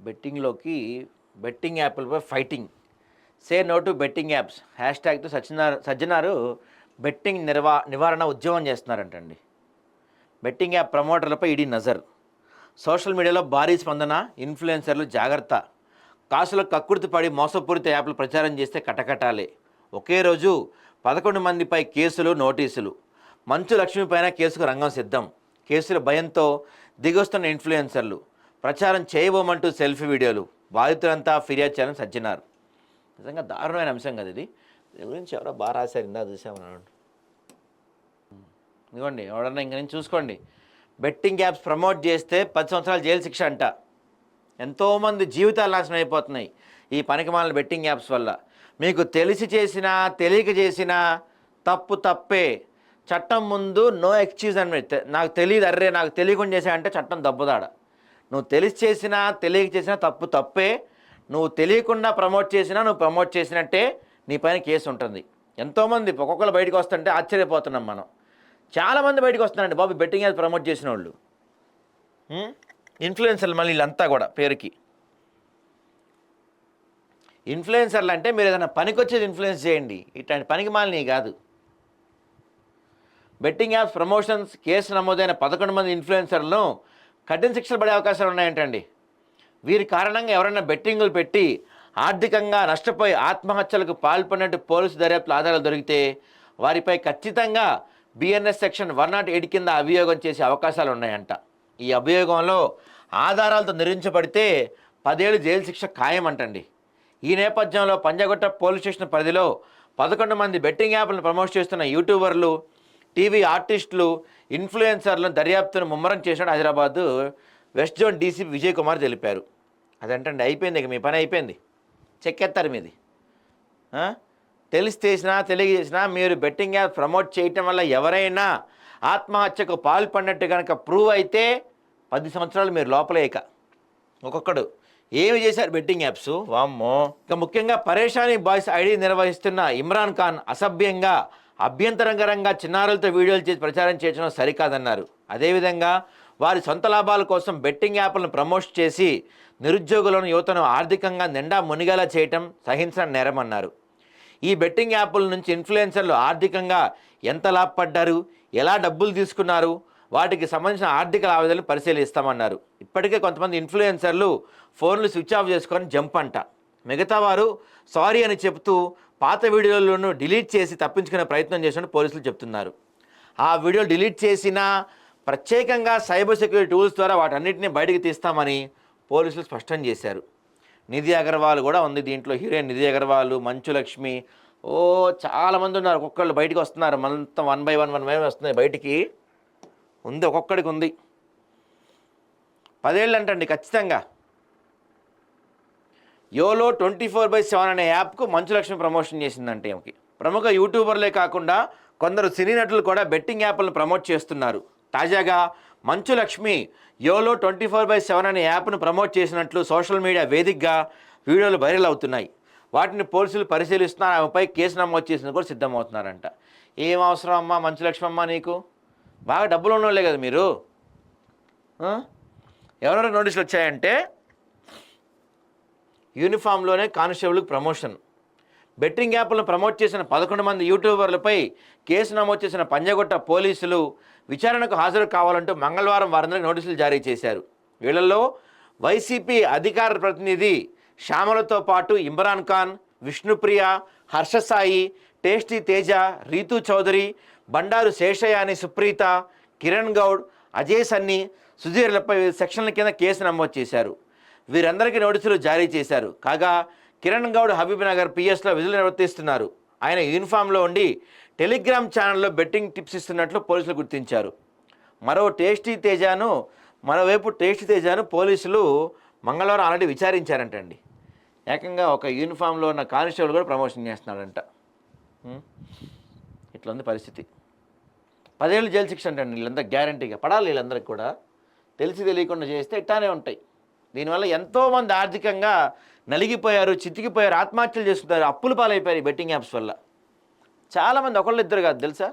బెట్టింగ్లోకి betting యాప్లపై fighting. Say no to betting apps. Hash ట్యాగ్తో Sajjanar Sajjanar betting నిర్వా నివారణ ఉద్యమం చేస్తున్నారంటండి. బెట్టింగ్ యాప్ ప్రమోటర్లపై ఇడీ నజర్. సోషల్ మీడియాలో భారీ స్పందన ఇన్ఫ్లుయెన్సర్లు జాగ్రత్త. కాసుల కక్కుర్తి పడి మోసపూరిత యాప్లు ప్రచారం చేస్తే కటకటాలే. ఒకే రోజు పదకొండు మందిపై కేసులు నోటీసులు. మంచు లక్ష్మి పైన కేసుకు రంగం సిద్ధం. కేసుల భయంతో దిగొస్తున్న ఇన్ఫ్లుయెన్సర్లు. ప్రచారం చేయబోమంటూ సెల్ఫీ వీడియోలు. బాధితులంతా ఫిర్యాదు చేయాలని సజ్జనారు. నిజంగా దారుణమైన అంశం కదా ఇది. దీని గురించి ఎవరో బాగా రాశారు ఇందా చూసామన్నాడు ఇదిగోండి ఎవడన్నా ఇంక నుంచి చూసుకోండి. బెట్టింగ్ యాప్స్ ప్రమోట్ చేస్తే పది సంవత్సరాలు జైలు శిక్ష అంట. ఎంతోమంది జీవితాలు నాశనం అయిపోతున్నాయి ఈ పనికిమాలిన బెట్టింగ్ యాప్స్ వల్ల. మీకు తెలిసి చేసినా తెలియక చేసినా తప్పు తప్పే. చట్టం ముందు నో ఎక్స్క్యూజ్ అని నాకు తెలియదు అర్రే నాకు తెలియకుండా చేసా అంటే చట్టం దెబ్బదాడ నువ్వు తెలిసి చేసినా తెలియక చేసినా తప్పు తప్పే. నువ్వు తెలియకుండా ప్రమోట్ చేసినా నువ్వు ప్రమోట్ చేసినట్టే నీ పైన కేసు ఉంటుంది. ఎంతోమంది ఒక్కొక్కరు బయటకు వస్తుంటే ఆశ్చర్యపోతున్నాం మనం. చాలామంది బయటకు వస్తున్నారండి బాబు బెట్టింగ్ అది ప్రమోట్ చేసిన వాళ్ళు ఇన్ఫ్లుయెన్సర్లు మళ్ళీ వీళ్ళంతా కూడా పేరుకి. ఇన్ఫ్లుయెన్సర్లు అంటే మీరు ఏదైనా పనికొచ్చేది ఇన్ఫ్లుయెన్స్ చేయండి. ఇట్లాంటి పనికి మాలినవి కాదు. బెట్టింగ్ యాప్స్ ప్రమోషన్స్ కేసు నమోదైన పదకొండు మంది ఇన్ఫ్లుయెన్సర్లను కఠిన శిక్షలు పడే అవకాశాలు ఉన్నాయంటండి. వీరి కారణంగా ఎవరైనా బెట్టింగులు పెట్టి ఆర్థికంగా నష్టపోయి ఆత్మహత్యలకు పాల్పడినట్టు పోలీసు దర్యాప్తుల ఆధారాలు దొరికితే వారిపై ఖచ్చితంగా BNS section one nought eight కింద అభియోగం చేసే అవకాశాలు ఉన్నాయంట. ఈ అభియోగంలో ఆధారాలతో నిరూపించబడితే పదేళ్ళు జైలు శిక్ష ఖాయమంటండి. ఈ నేపథ్యంలో పంజాగుట్ట పోలీస్ స్టేషన్ పరిధిలో పదకొండు మంది బెట్టింగ్ యాప్లను ప్రమోట్ చేస్తున్న యూట్యూబర్లు టీవీ ఆర్టిస్టులు ఇన్ఫ్లుయెన్సర్లను దర్యాప్తును ముమ్మరం చేశాడు Hyderabad. West zone DCP Vijay Kumar తెలిపారు. అదంటండి అయిపోయింది ఇక మీ పని అయిపోయింది. చెక్కెత్తారు మీది. తెలిసి చేసినా తెలియజేసినా మీరు బెట్టింగ్ యాప్ ప్రమోట్ చేయటం వల్ల ఎవరైనా ఆత్మహత్యకు పాల్పడినట్టు కనుక ప్రూవ్ అయితే పది సంవత్సరాలు మీరు లోపలేక ఒక్కొక్కడు ఏమి చేశారు బెట్టింగ్ యాప్స్? వామ్మో. ఇక ముఖ్యంగా పరేషాని బాయ్స్ ఐడి నిర్వహిస్తున్న ఇమ్రాన్ ఖాన్ అసభ్యంగా అభ్యంతరకరంగా చిన్నారులతో వీడియోలు చేసి ప్రచారం చేయడం సరికాదన్నారు. అదేవిధంగా వారి సొంత లాభాల కోసం బెట్టింగ్ యాప్లను ప్రమోట్ చేసి నిరుద్యోగులను యువతను ఆర్థికంగా నిండా మునిగేలా చేయటం సహించిన నేరమన్నారు. ఈ బెట్టింగ్ యాప్ల నుంచి ఇన్ఫ్లుయెన్సర్లు ఆర్థికంగా ఎంత లాభపడ్డారు ఎలా డబ్బులు తీసుకున్నారు వాటికి సంబంధించిన ఆర్థిక లావాదేవీలు పరిశీలిస్తామన్నారు. ఇప్పటికే కొంతమంది ఇన్ఫ్లుయెన్సర్లు ఫోన్లు స్విచ్ ఆఫ్ చేసుకొని జంప్ అంట. మిగతా వారు సారీ అని చెప్తూ పాత వీడియోలను డిలీట్ చేసి తప్పించుకునే ప్రయత్నం చేసినట్టు పోలీసులు చెప్తున్నారు. ఆ వీడియోలు డిలీట్ చేసిన ప్రత్యేకంగా సైబర్ సెక్యూరిటీ టూల్స్ ద్వారా వాటన్నిటిని బయటికి తీస్తామని పోలీసులు స్పష్టం చేశారు. నిధి అగర్వాల్ కూడా ఉంది దీంట్లో హీరోయిన్ నిధి అగర్వాల్ మంచు లక్ష్మి ఓ చాలామంది ఉన్నారు. ఒక్కొక్కళ్ళు బయటికి వస్తున్నారు. మొత్తం one by one one by వస్తున్నాయి బయటికి. ఉంది ఒక్కొక్కడికి ఉంది. పదేళ్ళు అంటండి ఖచ్చితంగా. YOLO twenty four by seven అనే యాప్కు మంచు లక్ష్మి ప్రమోషన్ చేసిందంటే ఆమెకి ప్రముఖ యూట్యూబర్లే కాకుండా కొందరు సినీ నటులు కూడా బెట్టింగ్ యాప్లను ప్రమోట్ చేస్తున్నారు. తాజాగా Manchu Lakshmi YOLO twenty four by seven అనే యాప్ను ప్రమోట్ చేసినట్లు సోషల్ మీడియా వేదికగా వీడియోలు వైరల్ అవుతున్నాయి. వాటిని పోలీసులు పరిశీలిస్తున్నారు. ఆమెపై కేసు నమోదు చేసిన కూడా సిద్ధమవుతున్నారంట. ఏం అవసరం అమ్మా మంచు లక్ష్మి అమ్మా నీకు? బాగా డబ్బులు ఉన్నోళ్ళే కదా మీరు? ఎవరెవరు నోటీసులు వచ్చాయంటే యూనిఫామ్లోనే కానిస్టేబుల్కి ప్రమోషన్. బెట్టింగ్ యాప్లను ప్రమోట్ చేసిన పదకొండు మంది యూట్యూబర్లపై కేసు నమోదు చేసిన పంజగొట్ట పోలీసులు విచారణకు హాజరు కావాలంటూ మంగళవారం వారందరికీ నోటీసులు జారీ చేశారు. వీళ్ళల్లో వైసీపీ అధికార ప్రతినిధి శ్యామలతో పాటు ఇమ్రాన్ ఖాన్ విష్ణుప్రియ హర్షసాయి టేస్టీ తేజ రీతు చౌదరి బండారు శేషయాని సుప్రీత కిరణ్ గౌడ్ అజయ్ సన్ని సుధీర్లపై సెక్షన్ల కింద కేసు నమోదు చేశారు. వీరందరికీ నోటీసులు జారీ చేశారు. కాగా కిరణ్ గౌడ్ హబీబ్ నగర్ పిఎస్లో విధులు నిర్వర్తిస్తున్నారు. ఆయన యూనిఫామ్లో ఉండి టెలిగ్రామ్ ఛానల్లో బెట్టింగ్ టిప్స్ ఇస్తున్నట్లు పోలీసులు గుర్తించారు. మరో టేస్టీ తేజాను మరోవైపు టేస్టీ తేజాను పోలీసులు మంగళవారం ఆల్రెడీ విచారించారంటండి. ఏకంగా ఒక యూనిఫామ్లో ఉన్న కానిస్టేబుల్ కూడా ప్రమోషన్ చేస్తున్నాడంట. ఇట్లా ఉంది పరిస్థితి. పదేళ్ళు జైలు శిక్ష అంటే వీళ్ళంతా గ్యారంటీగా. పడాలి వీళ్ళందరికీ కూడా. తెలిసి తెలియకుండా చేస్తే ఇట్టానే ఉంటాయి. దీనివల్ల ఎంతోమంది ఆర్థికంగా నలిగిపోయారు చితికిపోయారు ఆత్మహత్యలు చేస్తున్నారు అప్పులు పాలైపోయారు ఈ బెట్టింగ్ యాప్స్ వల్ల. చాలామంది ఒకళ్ళు ఇద్దరు కాదు తెలుసా?